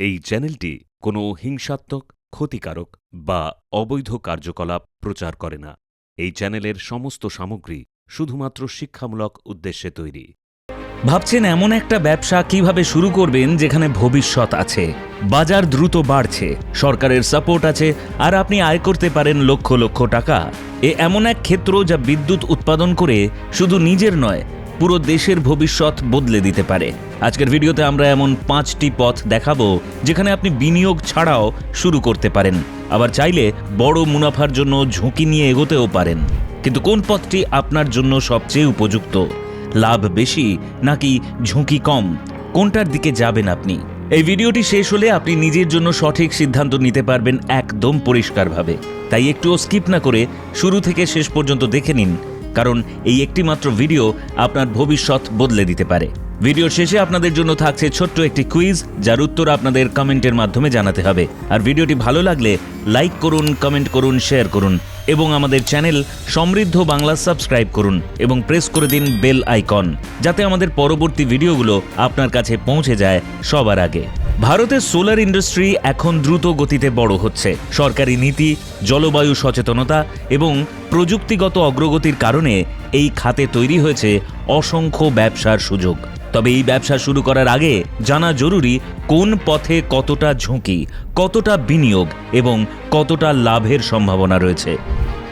এই চ্যানেলটি কোনো হিংসাত্মক, ক্ষতিকারক বা অবৈধ কার্যকলাপ প্রচার করে না। এই চ্যানেলের সমস্ত সামগ্রী শুধুমাত্র শিক্ষামূলক উদ্দেশ্যে তৈরি। ভাবছেন এমন একটা ব্যবসা কীভাবে শুরু করবেন যেখানে ভবিষ্যৎ আছে। বাজার দ্রুত বাড়ছে, সরকারের সাপোর্ট আছে, আর আপনি আয় করতে পারেন লক্ষ লক্ষ টাকা। এ এমন এক ক্ষেত্র যা বিদ্যুৎ উৎপাদন করে শুধু নিজের নয় পুরো দেশের ভবিষ্যৎ বদলে দিতে পারে। আজকের ভিডিওতে আমরা এমন পাঁচটি পথ দেখাবো, যেখানে আপনি বিনিয়োগ ছাড়াও শুরু করতে পারেন। আবার চাইলে বড় মুনাফার জন্য ঝুঁকি নিয়ে এগোতেও পারেন। কিন্তু কোন পথটি আপনার জন্য সবচেয়ে উপযুক্ত? লাভ বেশি নাকি ঝুঁকি কম? কোনটার দিকে যাবেন আপনি? এই ভিডিওটি শেষ হলে আপনি নিজের জন্য সঠিক সিদ্ধান্ত নিতে পারবেন একদম পরিষ্কারভাবে। তাই একটুও স্কিপ না করে শুরু থেকে শেষ পর্যন্ত দেখে নিন কারণ এই একটি মাত্র ভিডিও আপনার ভবিষ্যৎ বদলে দিতে পারে। ভিডিও শেষে আপনাদের জন্য থাকছে ছোট্ট একটি কুইজ, যার উত্তর আপনাদের কমেন্টের মাধ্যমে জানাতে হবে। আর ভিডিওটি ভালো লাগলে লাইক করুন, কমেন্ট করুন, শেয়ার করুন এবং আমাদের চ্যানেল সমৃদ্ধ বাংলা সাবস্ক্রাইব করুন এবং প্রেস করে দিন বেল আইকন, যাতে আমাদের পরবর্তী ভিডিওগুলো আপনার কাছে পৌঁছে যায় সবার আগে। ভারতের সোলার ইন্ডাস্ট্রি এখন দ্রুত গতিতে বড় হচ্ছে। সরকারি নীতি, জলবায়ু সচেতনতা এবং প্রযুক্তিগত অগ্রগতির কারণে এই খাতে তৈরি হয়েছে অসংখ্য ব্যবসার সুযোগ। তবে এই ব্যবসা শুরু করার আগে জানা জরুরি কোন পথে কতটা ঝুঁকি, কতটা বিনিয়োগ এবং কতটা লাভের সম্ভাবনা রয়েছে।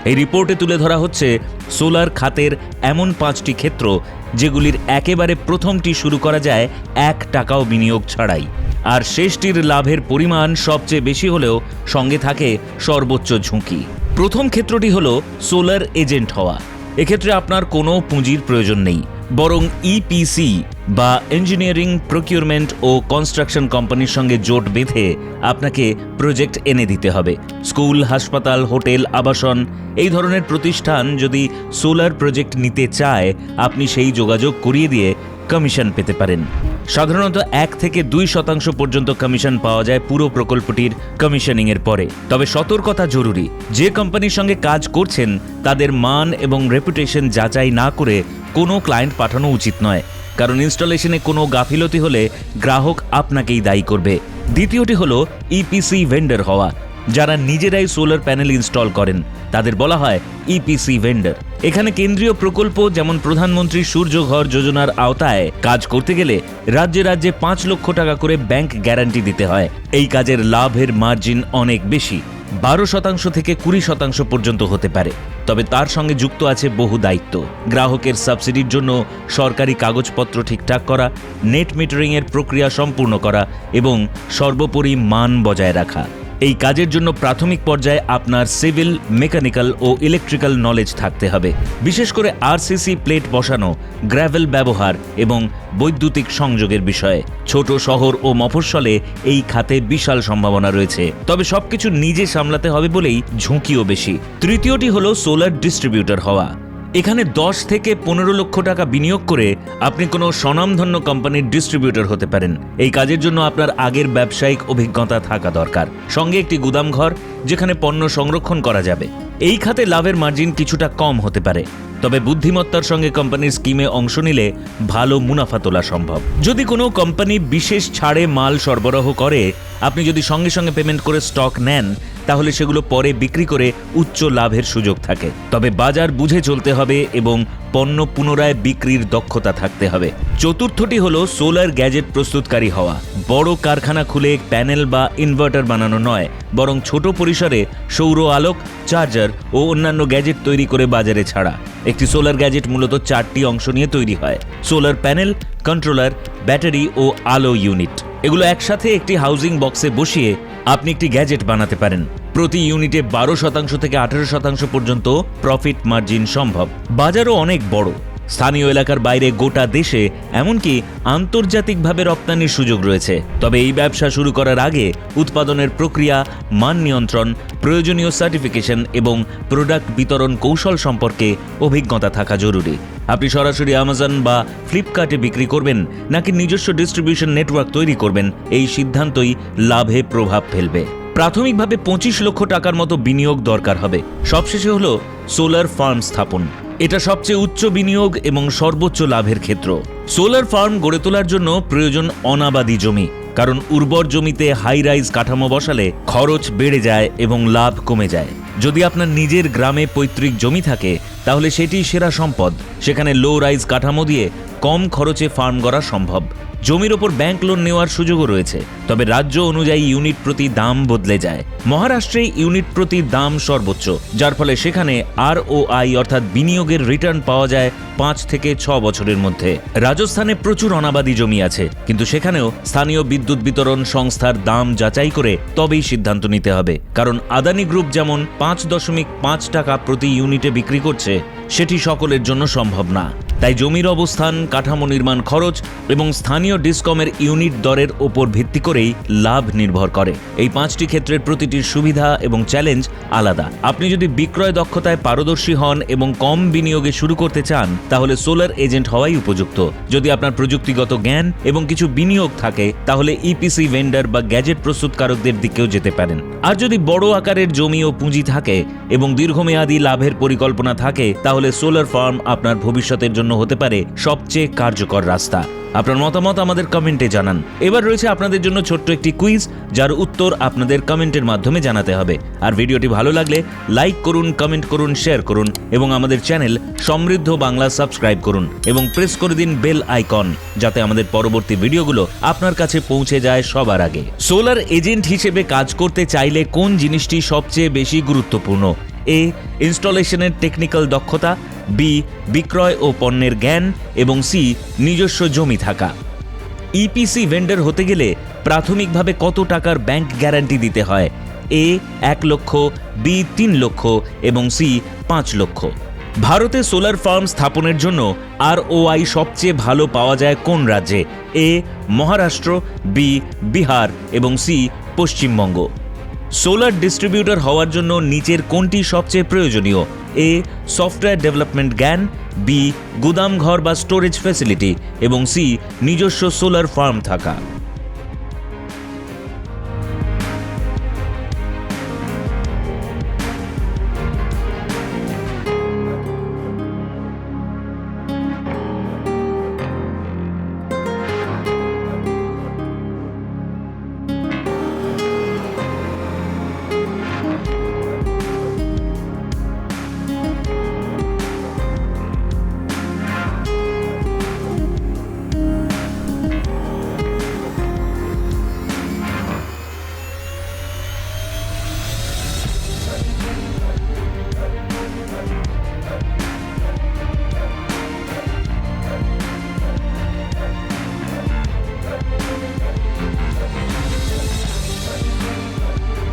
এই রিপোর্টে তুলে ধরা হচ্ছে সোলার খাতের এমন পাঁচটি ক্ষেত্র যেগুলির একেবারে প্রথমটি শুরু করা যায় এক টাকাও বিনিয়োগ ছাড়াই। আর শেষটির লাভের পরিমাণ সবচেয়ে বেশি হলেও সঙ্গে থাকে সর্বোচ্চ ঝুঁকি। প্রথম ক্ষেত্রটি হল সোলার এজেন্ট হওয়া। এক্ষেত্রে আপনার কোনো পুঁজির প্রয়োজন নেই, বরং ইপিসি বা ইঞ্জিনিয়ারিং প্রকিউরমেন্ট ও কনস্ট্রাকশন কোম্পানির সঙ্গে জোট বেঁধে আপনাকে প্রজেক্ট এনে দিতে হবে। স্কুল, হাসপাতাল, হোটেল, আবাসন, এই ধরনের প্রতিষ্ঠান যদি সোলার প্রজেক্ট নিতে চায়, আপনি সেই যোগাযোগ করিয়ে দিয়ে কমিশন পেতে পারেন। সাধারণত এক থেকে দুই শতাংশ পর্যন্ত কমিশন পাওয়া যায় পুরো প্রকল্পটির কমিশনিং এর পরে। তবে সতর্কতা জরুরি। যে কোম্পানির সঙ্গে কাজ করছেন, তাদের মান এবং রেপুটেশন যাচাই না করে কোনো ক্লায়েন্ট পাঠানো উচিত নয়। কারণ ইনস্টলেশনে কোনো গাফিলতি হলে গ্রাহক আপনাকেই দায়ী করবে। দ্বিতীয়টি হলো ইপিসি ভেন্ডর হওয়া। যারা নিজেরাই সোলার প্যানেল ইনস্টল করেন। তাদের বলা হয় ইপিসি ভেন্ডার এখানে কেন্দ্রীয় প্রকল্প, যেমন প্রধানমন্ত্রী সূর্য ঘর যোজনার আওতায় কাজ করতে গেলে রাজ্যে রাজ্যে পাঁচ লক্ষ টাকা করে ব্যাংক গ্যারান্টি দিতে হয়। এই কাজের লাভের মার্জিন অনেক বেশি। বারো শতাংশ থেকে কুড়ি শতাংশ পর্যন্ত হতে পারে। তবে তার সঙ্গে যুক্ত আছে বহু দায়িত্ব। গ্রাহকের সাবসিডির জন্য সরকারি কাগজপত্র ঠিকঠাক করা নেট মিটারিংয়ের প্রক্রিয়া সম্পূর্ণ করা এবং সর্বোপরি মান বজায় রাখা। এই কাজের জন্য প্রাথমিক পর্যায়ে আপনার সিভিল, মেকানিক্যাল ও ইলেকট্রিক্যাল নলেজ থাকতে হবে। বিশেষ করে আরসিসি প্লেট বসানো, গ্র্যাভেল ব্যবহার এবং বৈদ্যুতিক সংযোগের বিষয়ে। ছোট শহর ও মফস্বলে এই খাতে বিশাল সম্ভাবনা রয়েছে। তবে সবকিছু নিজে সামলাতে হবে বলেই ঝুঁকিও বেশি। তৃতীয়টি হলো সোলার ডিস্ট্রিবিউটর হওয়া। এখানে দশ থেকে পনেরো লক্ষ টাকা বিনিয়োগ করে আপনি কোনো স্বনামধন্য কোম্পানির ডিস্ট্রিবিউটর হতে পারেন। এই কাজের জন্য আপনার আগের ব্যবসায়িক অভিজ্ঞতা থাকা দরকার। সঙ্গে একটি গুদামঘর যেখানে পণ্য সংরক্ষণ করা যাবে। এই খাতে লাভের মার্জিন কিছুটা কম হতে পারে। তবে বুদ্ধিমত্তার সঙ্গে কোম্পানির স্কিমে অংশ নিলে ভালো মুনাফা তোলা সম্ভব। যদি কোনো কোম্পানি বিশেষ ছাড়ে মাল সরবরাহ করে, আপনি যদি সঙ্গে সঙ্গে পেমেন্ট করে স্টক নেন তাহলে সেগুলো পরে বিক্রি করে উচ্চ লাভের সুযোগ থাকে। তবে বাজার বুঝে চলতে হবে এবং পণ্য পুনরায় বিক্রির দক্ষতা থাকতে হবে। চতুর্থটি হলো সোলার গ্যাজেট প্রস্তুতকারী হওয়া। বড় কারখানা খুলে প্যানেল বা ইনভার্টার বানানো নয়, বরং ছোট পরিসরে সৌর আলোক, চার্জার ও অন্যান্য গ্যাজেট তৈরি করে বাজারে ছাড়া। একটি সোলার গ্যাজেট মূলত চারটি অংশ নিয়ে তৈরি হয়। সোলার প্যানেল, কন্ট্রোলার, ব্যাটারি ও আলো ইউনিট। এগুলো একসাথে একটি হাউজিং বক্সে বসিয়ে আপনি একটি গ্যাজেট বানাতে পারেন। প্রতি ইউনিটে বারো শতাংশ থেকে আঠারো শতাংশ পর্যন্ত প্রফিট মার্জিন সম্ভব। বাজারও অনেক বড়। স্থানীয় এলাকার বাইরে গোটা দেশে, এমনকি আন্তর্জাতিকভাবে রপ্তানির সুযোগ রয়েছে। তবে এই ব্যবসা শুরু করার আগে উৎপাদনের প্রক্রিয়া, মান নিয়ন্ত্রণ, প্রয়োজনীয় সার্টিফিকেশন এবং প্রোডাক্ট বিতরণ কৌশল সম্পর্কে অভিজ্ঞতা থাকা জরুরি। আপনি সরাসরি অ্যামাজন বা ফ্লিপকার্টে বিক্রি করবেন, নাকি নিজস্ব ডিস্ট্রিবিউশন নেটওয়ার্ক তৈরি করবেন, এই সিদ্ধান্তই লাভে প্রভাব ফেলবে। প্রাথমিকভাবে পঁচিশ লক্ষ টাকার মতো বিনিয়োগ দরকার হবে। সবশেষে হলো সোলার ফার্ম স্থাপন। এটা সবচেয়ে উচ্চ বিনিয়োগ এবং সর্বোচ্চ লাভের ক্ষেত্র। সোলার ফার্ম গড়ে তোলার জন্য প্রয়োজন অনাবাদি জমি, কারণ উর্বর জমিতে হাই রাইজ কাঠামো বসালে খরচ বেড়ে যায় এবং লাভ কমে যায়। যদি আপনার নিজের গ্রামে পৈতৃক জমি থাকে তাহলে সেটি সেরা সম্পদ। সেখানে লো রাইজ কাঠামো দিয়ে কম খরচে ফার্ম করা সম্ভব। জমির ওপর ব্যাংক লোন নেওয়ার সুযোগও রয়েছে। তবে রাজ্য অনুযায়ী ইউনিট প্রতি দাম বদলে যায়। মহারাষ্ট্রে ইউনিট প্রতি দাম সর্বোচ্চ, যার ফলে সেখানে আর ও আই অর্থাৎ বিনিয়োগের রিটার্ন পাওয়া যায় পাঁচ থেকে ছ বছরের মধ্যে। রাজস্থানে প্রচুর অনাবাদী জমি আছে, কিন্তু সেখানেও স্থানীয় বিদ্যুৎ বিতরণ সংস্থার দাম যাচাই করে তবেই সিদ্ধান্ত নিতে হবে। কারণ আদানি গ্রুপ যেমন পাঁচ দশমিক পাঁচ টাকা প্রতি ইউনিটে বিক্রি করছে সেটি সকলের জন্য সম্ভব না। তাই জমির অবস্থান, কাঠামো নির্মাণ খরচ এবং স্থানীয় ডিসকমের ইউনিট দরের ওপর ভিত্তি করেই লাভ নির্ভর করে। এই পাঁচটি ক্ষেত্রের প্রতিটির সুবিধা এবং চ্যালেঞ্জ আলাদা। আপনি যদি বিক্রয় দক্ষতায় পারদর্শী হন এবং কম বিনিয়োগে শুরু করতে চান, তাহলে সোলার এজেন্ট হওয়াই উপযুক্ত। যদি আপনার প্রযুক্তিগত জ্ঞান এবং কিছু বিনিয়োগ থাকে, তাহলে ইপিসি ভেন্ডার বা গ্যাজেট প্রস্তুতকারকদের দিকেও যেতে পারেন। আর যদি বড় আকারের জমি ও পুঁজি থাকে এবং দীর্ঘমেয়াদী লাভের পরিকল্পনা থাকে, তাহলে সোলার ফার্ম আপনার ভবিষ্যতের জন্য হতে পারে সবচেয়ে কার্যকর রাস্তা। আপনার মতামত আমাদের কমেন্টে জানান। এবার রয়েছে আপনাদের জন্য ছোট্ট একটি কুইজ, যার উত্তর আপনাদের কমেন্টের মাধ্যমে জানাতে হবে। আর ভিডিওটি ভালো লাগলে লাইক করুন, কমেন্ট করুন, শেয়ার করুন এবং আমাদের চ্যানেল সমৃদ্ধ বাংলা সাবস্ক্রাইব করুন এবং প্রেস করে দিন বেল আইকন, যাতে আমাদের পরবর্তী ভিডিওগুলো আপনার কাছে পৌঁছে যায় সবার আগে। সোলার এজেন্ট হিসেবে কাজ করতে চাইলে কোন জিনিসটি সবচেয়ে বেশি গুরুত্বপূর্ণ? এ, ইনস্টলেশনের টেকনিক্যাল দক্ষতা, বি, বিক্রয় ও পণ্যের জ্ঞান, এবং সি, নিজস্ব জমি থাকা। ইপিসি ভেন্ডার হতে গেলে প্রাথমিকভাবে কত টাকার ব্যাংক গ্যারান্টি দিতে হয়? এ, এক লক্ষ বি তিন লক্ষ, এবং সি, পাঁচ লক্ষ। ভারতে সোলার ফার্ম স্থাপনের জন্য আর ওআই সবচেয়ে ভালো পাওয়া যায় কোন রাজ্যে? এ, মহারাষ্ট্র বি বিহার, এবং সি, পশ্চিমবঙ্গ। সোলার ডিস্ট্রিবিউটর হওয়ার জন্য নিচের কোনটি সবচেয়ে প্রয়োজনীয়? এ, সফটওয়্যার ডেভেলপমেন্ট জ্ঞান, বি গুদামঘর বা স্টোরেজ ফ্যাসিলিটি, এবং সি, নিজস্ব সোলার ফার্ম থাকা।